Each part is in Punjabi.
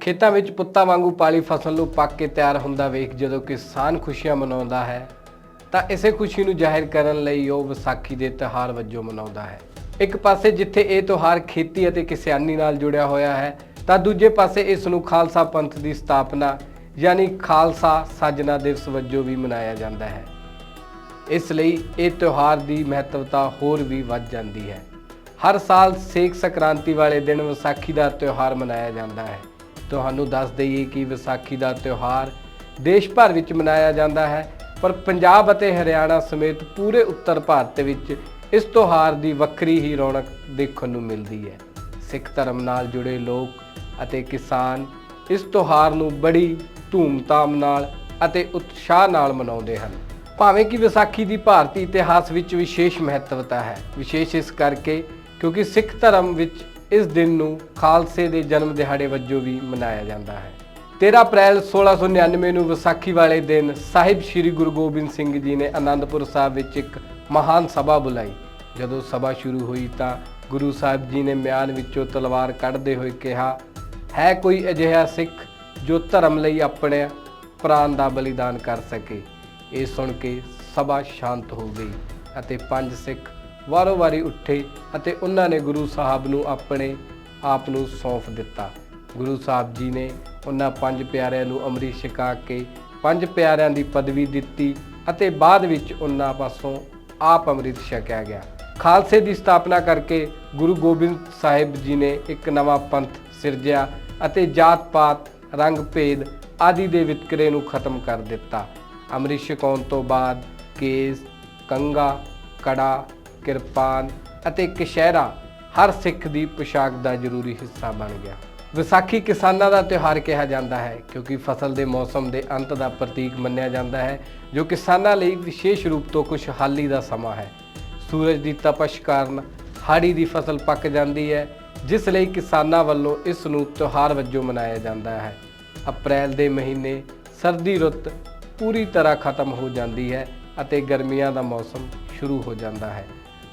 ਖੇਤਾਂ ਵਿੱਚ ਪੁੱਤਾਂ ਵਾਂਗੂ ਪਾਲੀ ਫਸਲ ਨੂੰ ਪੱਕ ਕੇ ਤਿਆਰ ਹੁੰਦਾ ਵੇਖ ਜਦੋਂ ਕਿਸਾਨ ਖੁਸ਼ੀਆਂ ਮਨਾਉਂਦਾ ਹੈ, ਤਾਂ ਇਸੇ ਖੁਸ਼ੀ ਨੂੰ ਜ਼ਾਹਿਰ ਕਰਨ ਲਈ ਉਹ ਵਿਸਾਖੀ ਦੇ ਤਿਉਹਾਰ ਵਜੋਂ ਮਨਾਉਂਦਾ ਹੈ। ਇੱਕ ਪਾਸੇ ਜਿੱਥੇ ਇਹ ਤਿਉਹਾਰ ਖੇਤੀ ਅਤੇ ਕਿਸਾਨੀ ਨਾਲ ਜੁੜਿਆ ਹੋਇਆ ਹੈ, ਤਾਂ ਦੂਜੇ ਪਾਸੇ ਇਸ ਨੂੰ ਖਾਲਸਾ ਪੰਥ ਦੀ ਸਥਾਪਨਾ ਯਾਨੀ ਖਾਲਸਾ ਸਾਜਨਾ ਦਿਵਸ ਵਜੋਂ ਵੀ ਮਨਾਇਆ ਜਾਂਦਾ ਹੈ। ਇਸ ਲਈ ਇਹ ਤਿਉਹਾਰ ਦੀ ਮਹੱਤਵਤਾ ਹੋਰ ਵੀ ਵੱਧ ਜਾਂਦੀ ਹੈ। ਹਰ ਸਾਲ ਸੇਖ ਸੰਕ੍ਰਾਂਤੀ ਵਾਲੇ ਦਿਨ ਵਿਸਾਖੀ ਦਾ ਤਿਉਹਾਰ ਮਨਾਇਆ ਜਾਂਦਾ ਹੈ। ਤੁਹਾਨੂੰ ਦੱਸ ਦਈਏ ਕਿ ਵਿਸਾਖੀ ਦਾ ਤਿਉਹਾਰ ਦੇਸ਼ ਭਰ ਵਿੱਚ ਮਨਾਇਆ ਜਾਂਦਾ ਹੈ, ਪਰ ਪੰਜਾਬ ਅਤੇ ਹਰਿਆਣਾ ਸਮੇਤ ਪੂਰੇ ਉੱਤਰ ਭਾਰਤ ਵਿੱਚ ਇਸ ਤਿਉਹਾਰ ਦੀ ਵੱਖਰੀ ਹੀ ਰੌਣਕ ਦੇਖਣ ਨੂੰ ਮਿਲਦੀ ਹੈ। ਸਿੱਖ ਧਰਮ ਨਾਲ ਜੁੜੇ ਲੋਕ ਅਤੇ ਕਿਸਾਨ ਇਸ ਤਿਉਹਾਰ ਨੂੰ ਬੜੀ ਧੂਮਧਾਮ ਨਾਲ ਅਤੇ ਉਤਸ਼ਾਹ ਨਾਲ ਮਨਾਉਂਦੇ ਹਨ। ਭਾਵੇਂ ਕਿ ਵਿਸਾਖੀ ਦੀ ਭਾਰਤੀ ਇਤਿਹਾਸ ਵਿੱਚ ਵਿਸ਼ੇਸ਼ ਮਹੱਤਵਤਾ ਹੈ, ਵਿਸ਼ੇਸ਼ ਇਸ ਕਰਕੇ ਕਿਉਂਕਿ ਸਿੱਖ ਧਰਮ ਵਿੱਚ ਇਸ ਦਿਨ ਨੂੰ ਖਾਲਸੇ ਦੇ ਜਨਮ ਦਿਹਾੜੇ ਵਜੋਂ ਵੀ ਮਨਾਇਆ ਜਾਂਦਾ ਹੈ। 13 ਅਪ੍ਰੈਲ 1699 ਨੂੰ ਵਿਸਾਖੀ ਵਾਲੇ ਦਿਨ ਸਾਹਿਬ ਸ੍ਰੀ ਗੁਰੂ ਗੋਬਿੰਦ ਸਿੰਘ ਜੀ ਨੇ ਆਨੰਦਪੁਰ ਸਾਹਿਬ ਵਿੱਚ ਇੱਕ ਮਹਾਨ ਸਭਾ ਬੁਲਾਈ। ਜਦੋਂ ਸਭਾ ਸ਼ੁਰੂ ਹੋਈ ਤਾਂ ਗੁਰੂ ਸਾਹਿਬ ਜੀ ਨੇ ਮਿਆਨ ਵਿੱਚੋਂ ਤਲਵਾਰ ਕੱਢਦੇ ਹੋਏ ਕਿਹਾ, ਹੈ ਕੋਈ ਅਜਿਹਾ ਸਿੱਖ ਜੋ ਧਰਮ ਲਈ ਆਪਣੇ ਪ੍ਰਾਣ ਦਾ ਬਲੀਦਾਨ ਕਰ ਸਕੇ? ਇਹ ਸੁਣ ਕੇ ਸਭਾ ਸ਼ਾਂਤ ਹੋ ਗਈ ਅਤੇ ਪੰਜ ਸਿੱਖ ਵਾਰੋ-ਵਾਰੀ ਉੱਠੇ ਅਤੇ ਉਹਨਾਂ ਨੇ ਗੁਰੂ ਸਾਹਿਬ ਨੂੰ ਆਪਣੇ ਆਪ ਨੂੰ ਸੌਂਪ ਦਿੱਤਾ। ਗੁਰੂ ਸਾਹਿਬ ਜੀ ਨੇ ਉਹਨਾਂ ਪੰਜ ਪਿਆਰਿਆਂ ਨੂੰ ਅੰਮ੍ਰਿਤ ਛਕਾ ਕੇ ਪੰਜ ਪਿਆਰਿਆਂ ਦੀ ਪਦਵੀ ਦਿੱਤੀ ਅਤੇ ਬਾਅਦ ਵਿੱਚ ਉਹਨਾਂ ਪਾਸੋਂ ਆਪ ਅੰਮ੍ਰਿਤ ਛਕਿਆ ਗਿਆ। ਖਾਲਸੇ ਦੀ ਸਥਾਪਨਾ ਕਰਕੇ ਗੁਰੂ ਗੋਬਿੰਦ ਸਾਹਿਬ ਜੀ ਨੇ ਇੱਕ ਨਵਾਂ ਪੰਥ ਸਿਰਜਿਆ ਅਤੇ ਜਾਤ-ਪਾਤ ਰੰਗ ਭੇਦ ਆਦਿ ਦੇ ਵਿਤਕਰੇ ਨੂੰ ਖਤਮ ਕਰ ਦਿੱਤਾ। ਅੰਮ੍ਰਿਤ ਛਕਾਉਣ ਤੋਂ ਬਾਅਦ ਕੇਸ ਕੰਗਾ ਕੜਾ ਕਿਰਪਾਨ ਅਤੇ ਕਸ਼ਹਿਰਾ ਹਰ ਸਿੱਖ ਦੀ ਪੋਸ਼ਾਕ ਦਾ ਜ਼ਰੂਰੀ ਹਿੱਸਾ ਬਣ ਗਿਆ। ਵਿਸਾਖੀ ਕਿਸਾਨਾਂ ਦਾ ਤਿਉਹਾਰ ਕਿਹਾ ਜਾਂਦਾ ਹੈ ਕਿਉਂਕਿ ਫਸਲ ਦੇ ਮੌਸਮ ਦੇ ਅੰਤ ਦਾ ਪ੍ਰਤੀਕ ਮੰਨਿਆ ਜਾਂਦਾ ਹੈ, ਜੋ ਕਿਸਾਨਾਂ ਲਈ ਵਿਸ਼ੇਸ਼ ਰੂਪ ਤੋਂ ਖੁਸ਼ਹਾਲੀ ਦਾ ਸਮਾਂ ਹੈ। ਸੂਰਜ ਦੀ ਤਪਸ਼ ਕਾਰਨ ਹਾੜੀ ਦੀ ਫਸਲ ਪੱਕ ਜਾਂਦੀ ਹੈ, ਜਿਸ ਲਈ ਕਿਸਾਨਾਂ ਵੱਲੋਂ ਇਸ ਨੂੰ ਤਿਉਹਾਰ ਵਜੋਂ ਮਨਾਇਆ ਜਾਂਦਾ ਹੈ। ਅਪ੍ਰੈਲ ਦੇ ਮਹੀਨੇ ਸਰਦੀ ਰੁੱਤ ਪੂਰੀ ਤਰ੍ਹਾਂ ਖਤਮ ਹੋ ਜਾਂਦੀ ਹੈ ਅਤੇ ਗਰਮੀਆਂ ਦਾ ਮੌਸਮ ਸ਼ੁਰੂ ਹੋ ਜਾਂਦਾ ਹੈ।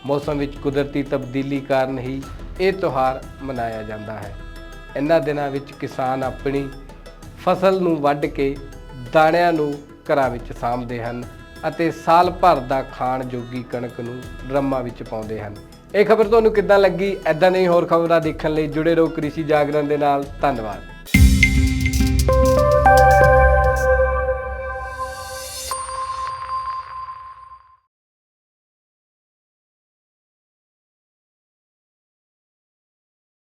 ਮੌਸਮ ਵਿੱਚ ਕੁਦਰਤੀ ਤਬਦੀਲੀ ਕਾਰਨ ਹੀ ਇਹ ਤਿਉਹਾਰ ਮਨਾਇਆ ਜਾਂਦਾ ਹੈ। ਇਹਨਾਂ ਦਿਨਾਂ ਵਿੱਚ ਕਿਸਾਨ ਆਪਣੀ ਫਸਲ ਨੂੰ ਵੱਢ ਕੇ ਦਾਣਿਆਂ ਨੂੰ ਘਰਾਂ ਵਿੱਚ ਸਾਂਭਦੇ ਹਨ ਅਤੇ ਸਾਲ ਭਰ ਦਾ ਖਾਣ ਜੋਗੀ ਕਣਕ ਨੂੰ ਡਰਮਾਂ ਵਿੱਚ ਪਾਉਂਦੇ ਹਨ। ਇਹ ਖਬਰ ਤੁਹਾਨੂੰ ਕਿੱਦਾਂ ਲੱਗੀ? ਐਦਾਂ ਨਹੀਂ ਹੋਰ ਖਬਰਾਂ ਦੇਖਣ ਲਈ ਜੁੜੇ ਰਹੋ ਕ੍ਰਿਸ਼ੀ ਜਾਗਰਣ ਦੇ ਨਾਲ। ਧੰਨਵਾਦ।